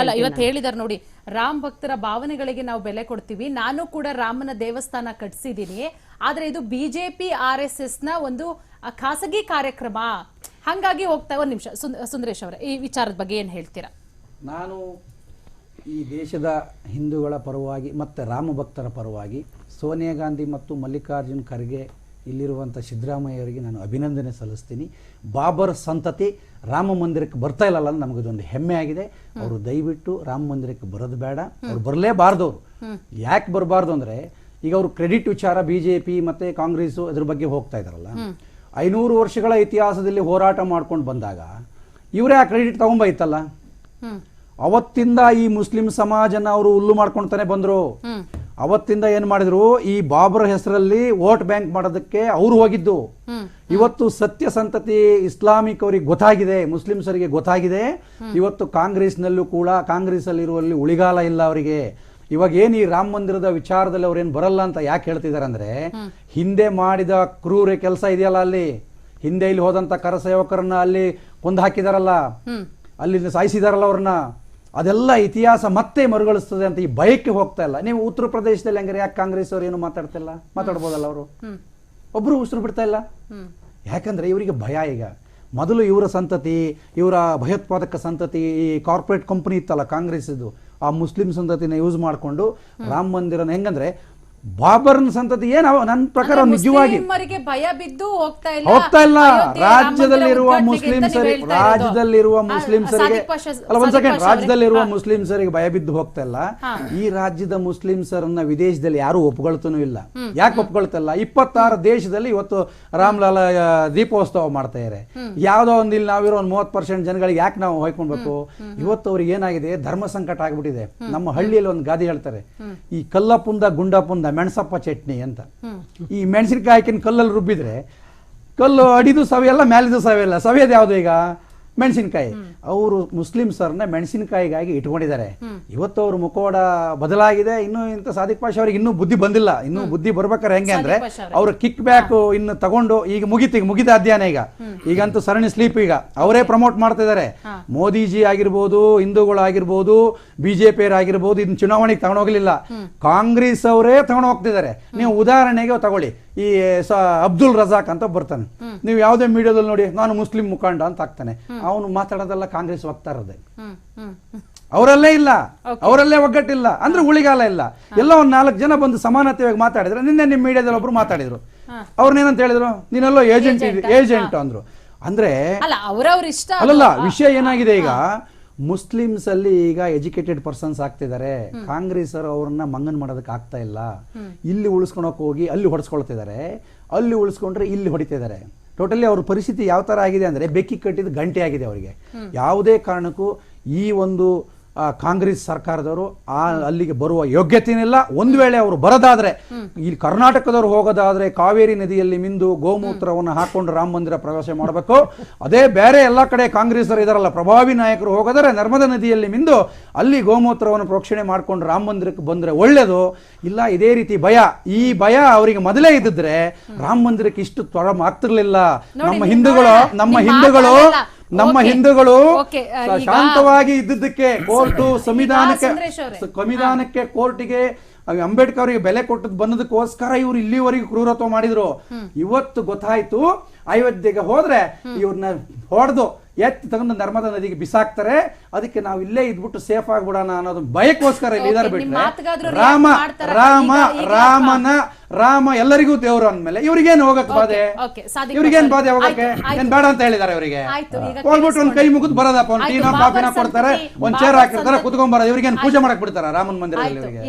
ಅಲ್ಲ ಇವತ್ತು ಹೇಳಿದಾರೆ ನೋಡಿ ರಾಮ್ ಭಕ್ತರ ಭಾವನೆಗಳಿಗೆ ನಾವು ಬೆಲೆ ಕೊಡ್ತೀವಿ. ನಾನು ಕೂಡ ರಾಮನ ದೇವಸ್ಥಾನ ಕಟ್ಸಿದೀನಿ. ಆದ್ರೆ ಇದು ಬಿಜೆಪಿ ಆರ್ ಎಸ್ ಎಸ್ನ ಒಂದು ಖಾಸಗಿ ಕಾರ್ಯಕ್ರಮ. ಹಂಗಾಗಿ ಹೋಗ್ತಾ ಒಂದ್ ನಿಮಿಷ ಸುಂದರೇಶ್ ಅವರ ಈ ವಿಚಾರದ ಬಗ್ಗೆ ಏನ್ ಹೇಳ್ತೀರಾ? ನಾನು ಈ ದೇಶದ ಹಿಂದೂಗಳ ಪರವಾಗಿ ಮತ್ತು ರಾಮ ಭಕ್ತರ ಪರವಾಗಿ ಸೋನಿಯಾ ಗಾಂಧಿ ಮತ್ತು ಮಲ್ಲಿಕಾರ್ಜುನ್ ಖರ್ಗೆ ಇಲ್ಲಿರುವಂಥ ಸಿದ್ದರಾಮಯ್ಯವರಿಗೆ ನಾನು ಅಭಿನಂದನೆ ಸಲ್ಲಿಸ್ತೀನಿ. ಬಾಬರ್ ಸಂತತಿ ರಾಮ ಮಂದಿರಕ್ಕೆ ಬರ್ತಾ ಇಲ್ಲಲ್ಲ ನಮಗೆ ಇದೊಂದು ಹೆಮ್ಮೆ ಆಗಿದೆ. ಅವರು ದಯವಿಟ್ಟು ರಾಮ ಮಂದಿರಕ್ಕೆ ಬರೋದು ಬೇಡ. ಅವ್ರು ಬರಲೇಬಾರ್ದು ಅವರು. ಯಾಕೆ ಬರಬಾರ್ದು ಅಂದರೆ, ಈಗ ಅವರು ಕ್ರೆಡಿಟ್ ವಿಚಾರ ಬಿ ಜೆ ಪಿ ಮತ್ತು ಕಾಂಗ್ರೆಸ್ಸು ಅದ್ರ ಬಗ್ಗೆ ಹೋಗ್ತಾ ಇದಾರಲ್ಲ ಐನೂರು ವರ್ಷಗಳ ಇತಿಹಾಸದಲ್ಲಿ ಹೋರಾಟ ಮಾಡ್ಕೊಂಡು ಬಂದಾಗ ಇವರೇ ಆ ಕ್ರೆಡಿಟ್ ತಗೊಂಬೈತಲ್ಲ ಅವತ್ತಿಂದ ಈ ಮುಸ್ಲಿಂ ಸಮಾಜನ ಅವರು ಹುಲ್ಲು ಮಾಡ್ಕೊಂತಾನೆ ಬಂದರು. ಅವತ್ತಿಂದ ಏನ್ ಮಾಡಿದ್ರು ಈ ಬಾಬರ್ ಹೆಸರಲ್ಲಿ ವೋಟ್ ಬ್ಯಾಂಕ್ ಮಾಡೋದಕ್ಕೆ ಅವ್ರು ಹೋಗಿದ್ದು. ಇವತ್ತು ಸತ್ಯ ಸಂತತಿ ಇಸ್ಲಾಮಿಕ್ ಅವರಿಗೆ ಗೊತ್ತಾಗಿದೆ ಮುಸ್ಲಿಮ್ಸರಿಗೆ ಗೊತ್ತಾಗಿದೆ. ಇವತ್ತು ಕಾಂಗ್ರೆಸ್ನಲ್ಲೂ ಕೂಡ ಕಾಂಗ್ರೆಸ್ ಅಲ್ಲಿ ಇರುವಲ್ಲಿ ಉಳಿಗಾಲ ಇಲ್ಲ ಅವರಿಗೆ. ಇವಾಗ ಏನ್ ಈ ರಾಮ ಮಂದಿರದ ವಿಚಾರದಲ್ಲಿ ಅವ್ರೇನು ಬರಲ್ಲ ಅಂತ ಯಾಕೆ ಹೇಳ್ತಿದಾರೆ ಅಂದ್ರೆ ಹಿಂದೆ ಮಾಡಿದ ಕ್ರೂರ ಕೆಲಸ ಇದೆಯಲ್ಲ ಅಲ್ಲಿ? ಹಿಂದೆ ಇಲ್ಲಿ ಹೋದಂತ ಕರಸೇವಕರನ್ನ ಅಲ್ಲಿ ಕೊಂದು ಹಾಕಿದಾರಲ್ಲ? ಅಲ್ಲಿ ಸಾಯಿಸಿದಾರಲ್ಲ ಅವ್ರನ್ನ? ಅದೆಲ್ಲ ಇತಿಹಾಸ ಮತ್ತೆ ಮರುಗಳಿಸ್ತದೆ ಅಂತ ಈ ಭಯಕ್ಕೆ ಹೋಗ್ತಾ ಇಲ್ಲ. ನೀವು ಉತ್ತರ ಪ್ರದೇಶದಲ್ಲಿ ಹಂಗಾರೆ ಯಾಕೆ ಕಾಂಗ್ರೆಸ್ ಅವ್ರು ಏನು ಮಾತಾಡ್ತಿಲ್ಲ? ಮಾತಾಡ್ಬೋದಲ್ಲ ಅವರು? ಒಬ್ರು ಉಸಿರು ಬಿಡ್ತಾ ಇಲ್ಲ. ಯಾಕಂದ್ರೆ ಇವರಿಗೆ ಭಯ ಈಗ. ಮೊದಲು ಇವರ ಸಂತತಿ ಇವರ ಭಯೋತ್ಪಾದಕ ಸಂತತಿ ಈ ಕಾರ್ಪೊರೇಟ್ ಕಂಪನಿ ಇತ್ತಲ್ಲ ಕಾಂಗ್ರೆಸ್ ಇದು ಆ ಮುಸ್ಲಿಂ ಸಂತತಿನ ಯೂಸ್ ಮಾಡಿಕೊಂಡು ರಾಮ ಮಂದಿರನ ಹೆಂಗಂದ್ರೆ ಬಾಬರ್ನ ಸಂತತಿ ಏನು ನನ್ನ ಪ್ರಕಾರ ನಿಜವಾಗಿ. ಭಯ ಬಿದ್ದು ಹೋಗ್ತಾ ಇಲ್ಲ. ಇಲ್ಲ. ರಾಜ್ಯದಲ್ಲಿರುವ ಮುಸ್ಲಿಂ ಅಂತ ಮುಸ್ಲಿಂಸರಿ ನೀವು ಹೇಳ್ತಾ ಇರೋದು. ರಾಜ್ಯದಲ್ಲಿರುವ ಮುಸ್ಲಿಂ ಮುಸ್ಲಿಂಸರಿಗೆ ಅಲ್ಲ ಒಂದ್ ಸೆಕೆಂಡ್ ರಾಜ್ಯದಲ್ಲಿರುವ ಮುಸ್ಲಿಂ ಮುಸ್ಲಿಂಸರಿಗೆ ಭಯ ಬಿದ್ದು ಹೋಗ್ತಾ ಇಲ್ಲ. ಈ ರಾಜ್ಯದ ಮುಸ್ಲಿಂಸರನ್ನ ವಿದೇಶದಲ್ಲಿ ಯಾರು ಒಪ್ಕೊಳ್ತಾನೂ ಇಲ್ಲ. ಯಾಕೆ ಒಪ್ಕೊಳ್ತಲ್ಲ? ಇಪ್ಪತ್ತಾರು ದೇಶದಲ್ಲಿ ಇವತ್ತು ರಾಮ್ಲಾಲ ದೀಪೋತ್ಸವ ಮಾಡ್ತಾ ಇದ್ದಾರೆ ಯಾವ್ದೋ ಒಂದು ಇಲ್ಲಿ ನಾವಿರೋ ಒಂದು ಮೂವತ್ತು ಪರ್ಸೆಂಟ್ ಜನಗಳಿಗೆ ಯಾಕೆ ನಾವು ಹೊಯ್ಕೊಳ್ಬೇಕು ಇವತ್ತು ಅವ್ರಿಗೆ ಏನಾಗಿದೆ? ಧರ್ಮ ಸಂಕಟ ಆಗ್ಬಿಟ್ಟಿದೆ. ನಮ್ಮ ಹಳ್ಳಿಯಲ್ಲಿ ಒಂದು ಗಾದೆ ಹೇಳ್ತಾರೆ. ಈ ಕಲ್ಲಪುಂದ ಗುಂಡಪುಂದ ಮೆಣಸಪ್ಪ ಚಟ್ನಿ ಅಂತ. ಈ ಮೆಣಸಿನಕಾಯಿ ಹಾಕಿನ ಕಲ್ಲಲ್ಲಿ ರುಬ್ಬಿದ್ರೆ ಕಲ್ಲು ಅಡಿದು ಸವೆಯಲ್ಲ ಮೇಲಿದು ಸವೆಯಲ್ಲ. ಸವೆಯೋದು ಯಾವುದು ಈಗ? ಮೆಣಸಿನಕಾಯಿ. ಅವರು ಮುಸ್ಲಿಮ್ಸರ್ನ ಮೆಣಸಿನಕಾಯಿಗಾಗಿ ಇಟ್ಕೊಂಡಿದ್ದಾರೆ. ಇವತ್ತು ಅವ್ರ ಮುಖವಾಡ ಬದಲಾಗಿದೆ. ಇನ್ನು ಇಂಥ ಸಾದಿಕ್ ಪಾಷ ಅವ್ರಿಗೆ ಇನ್ನೂ ಬುದ್ಧಿ ಬಂದಿಲ್ಲ. ಇನ್ನೂ ಬುದ್ಧಿ ಬರ್ಬೇಕಾರೆ ಹೆಂಗೆ ಅಂದ್ರೆ ಅವ್ರ ಕಿಕ್ ಬ್ಯಾಕ್ ಇನ್ನು ತಗೊಂಡು ಈಗ ಮುಗಿತು ಈಗ ಮುಗಿದ ಅಧ್ಯಯನ ಈಗ. ಈಗಂತೂ ಸರಣಿ ಸ್ಲೀಪ್ ಈಗ. ಅವರೇ ಪ್ರಮೋಟ್ ಮಾಡ್ತಾ ಇದ್ದಾರೆ. ಮೋದಿಜಿ ಆಗಿರ್ಬೋದು ಹಿಂದೂಗಳು ಆಗಿರ್ಬೋದು ಬಿಜೆಪಿ ಆಗಿರ್ಬೋದು ಇದನ್ನ ಚುನಾವಣೆಗೆ ತಗೊಂಡೋಗ್ಲಿಲ್ಲ ಕಾಂಗ್ರೆಸ್ ಅವರೇ ತಗೊಂಡು ಹೋಗ್ತಿದ್ದಾರೆ. ನೀವು ಉದಾಹರಣೆಗೆ ತಗೊಳ್ಳಿ. ಈ ಸ ಅಬ್ದುಲ್ ರಜಾಕ್ ಅಂತ ಬರ್ತಾನೆ. ನೀವು ಯಾವುದೇ ಮೀಡಿಯಾದಲ್ಲಿ ನೋಡಿ ನಾನು ಮುಸ್ಲಿಂ ಮುಖಂಡ ಅಂತ ಹಾಕ್ತಾನೆ ಅವನು ಮಾತಾಡೋದೆಲ್ಲ ಕಾಂಗ್ರೆಸ್ ವಕ್ತಾರದೆ. ಅವರಲ್ಲೇ ಇಲ್ಲ. ಅವರಲ್ಲೇ ಒಗ್ಗಟ್ಟಿಲ್ಲ. ಅಂದ್ರೆ ಉಳಿಗಾಲ ಇಲ್ಲ. ಎಲ್ಲ ಒಂದ್ ನಾಲ್ಕು ಜನ ಬಂದು ಸಮಾನತೆಯಾಗಿ ಮಾತಾಡಿದ್ರೆ ನಿನ್ನೆ ನಿಮ್ಮ ಮೀಡಿಯಾದಲ್ಲಿ ಒಬ್ರು ಮಾತಾಡಿದ್ರು. ಅವ್ರನ್ನೇನಂತ ಹೇಳಿದ್ರು? ನೀನೆಲ್ಲೋ ಏಜೆಂಟ್ ಏಜೆಂಟ್ ಅಂದ್ರು. ಅಂದ್ರೆ. ಅಲ್ಲಲ್ಲ ವಿಷಯ ಏನಾಗಿದೆ ಈಗ? ಮುಸ್ಲಿಮ್ಸ್ ಅಲ್ಲಿ ಈಗ ಎಜುಕೇಟೆಡ್ ಪರ್ಸನ್ಸ್ ಆಗ್ತಿದ್ದಾರೆ ಕಾಂಗ್ರೆಸ್ ಅವ್ರನ್ನ ಮಂಗನ್ ಮಾಡೋದಕ್ಕೆ ಆಗ್ತಾ ಇಲ್ಲ. ಇಲ್ಲಿ ಉಳಿಸ್ಕೊಳಕ್ ಹೋಗಿ ಅಲ್ಲಿ ಹೊಡೆಸ್ಕೊಳ್ತಿದ್ದಾರೆ ಅಲ್ಲಿ ಉಳಿಸ್ಕೊಂಡ್ರೆ ಇಲ್ಲಿ ಹೊಡಿತಿದ್ದಾರೆ ಟೋಟಲಿ ಅವ್ರ ಪರಿಸ್ಥಿತಿ ಯಾವ ತರ ಆಗಿದೆ ಅಂದ್ರೆ ಬೆಕ್ಕಿ ಕಟ್ಟಿದ ಗಂಟೆ ಆಗಿದೆ ಅವರಿಗೆ. ಯಾವುದೇ ಕಾರಣಕ್ಕೂ ಈ ಒಂದು ಕಾಂಗ್ರೆಸ್ ಸರ್ಕಾರದವರು ಆ ಅಲ್ಲಿಗೆ ಬರುವ ಯೋಗ್ಯತೆನಿಲ್ಲ. ಒಂದು ವೇಳೆ ಅವರು ಬರೋದಾದ್ರೆ ಈ ಕರ್ನಾಟಕದವರು ಹೋಗೋದಾದ್ರೆ ಕಾವೇರಿ ನದಿಯಲ್ಲಿ ಮಿಂದು ಗೋಮೂತ್ರವನ್ನು ಹಾಕೊಂಡು ರಾಮ ಮಂದಿರ ಪ್ರವೇಶ ಮಾಡಬೇಕು. ಅದೇ ಬೇರೆ ಎಲ್ಲ ಕಡೆ ಕಾಂಗ್ರೆಸ್ಸರು ಇದರಲ್ಲ ಪ್ರಭಾವಿ ನಾಯಕರು ಹೋಗೋದಾದ್ರೆ ನರ್ಮದಾ ನದಿಯಲ್ಲಿ ಮಿಂದು ಅಲ್ಲಿ ಗೋಮೂತ್ರವನ್ನು ಪ್ರೋಕ್ಷಣೆ ಮಾಡ್ಕೊಂಡು ರಾಮ ಮಂದಿರಕ್ಕೆ ಬಂದ್ರೆ ಒಳ್ಳೇದು. ಇಲ್ಲ ಇದೇ ರೀತಿ ಭಯ. ಈ ಭಯ ಅವರಿಗೆ ಮೊದಲೇ ಇದ್ದಿದ್ರೆ ರಾಮ ಮಂದಿರಕ್ಕೆ ಇಷ್ಟು ತ್ವರ ಆಗ್ತಿರ್ಲಿಲ್ಲ ನಮ್ಮ ಹಿಂದೂಗಳು ನಮ್ಮ ಹಿಂದೂಗಳು. ನಮ್ಮ. ಹಿಂದೂಗಳು ಶಾಂತವಾಗಿ ಇದ್ದಿದ್ದಕ್ಕೆ ಕೋರ್ಟು ಸಂವಿಧಾನಕ್ಕೆ ಸಂವಿಧಾನಕ್ಕೆ ಕೋರ್ಟಿಗೆ ಅಂಬೇಡ್ಕರ್ ಅವರಿಗೆ ಬೆಲೆ ಕೊಟ್ಟದ್ ಬಂದದಕ್ಕೋಸ್ಕರ ಇವ್ರು ಇಲ್ಲಿವರೆಗೆ ಕ್ರೂರತ್ವ ಮಾಡಿದ್ರು. ಇವತ್ತು ಗೊತ್ತಾಯ್ತು ಅಯೋಧ್ಯೆಗೆ ಹೋದ್ರೆ ಇವ್ರನ್ನ ಹೊಡೆದು ಎತ್ತಿ ತಗೊಂಡು ನರ್ಮದಾ ನದಿಗೆ ಬಿಸಾಕ್ತಾರೆ. ಅದಕ್ಕೆ ನಾವು ಇಲ್ಲೇ ಇದ್ಬಿಟ್ಟು ಸೇಫ್ ಆಗ್ಬಿಡೋಣ ಅನ್ನೋದು ಭಯಕ್ಕೋಸ್ಕರ ಇಲ್ಲಿ ಇದಾರೆ ಬಿಟ್ರೆ. ರಾಮ ರಾಮ ರಾಮನ ರಾಮ ಎಲ್ಲರಿಗೂ ದೇವರು ಅಂದ್ಮೇಲೆ ಇವ್ರಿಗೇನು ಹೋಗಕ್ ಬಾಧೆ? ಇವ್ರಿಗೇನ್ ಬಾಧೆ. ಹೋಗಕ್ಕೆ. ಏನ್ ಬೇಡ ಅಂತ ಹೇಳಿದಾರೆ ಈಗ ಹೋಗ್ಬಿಟ್ಟು ಒಂದ್ ಕೈ ಮುಗಿದ್ ಬರೋದಪ್ಪ ಒಂದ್ ಟೀನ ಕಾಫಿನ ಕೊಡ್ತಾರೆ ಒಂದ್ ಚೇರ್ ಹಾಕಿರ್ತಾರೆ ಕುತ್ಕೊಂಡ್ ಬರೋದು. ಇವ್ರಿಗೇನ್ ಪೂಜೆ ಮಾಡಕ್ ಬಿಡ್ತಾರ ರಾಮನ್ ಮಂದಿರದಲ್ಲಿ ಇವರಿಗೆ?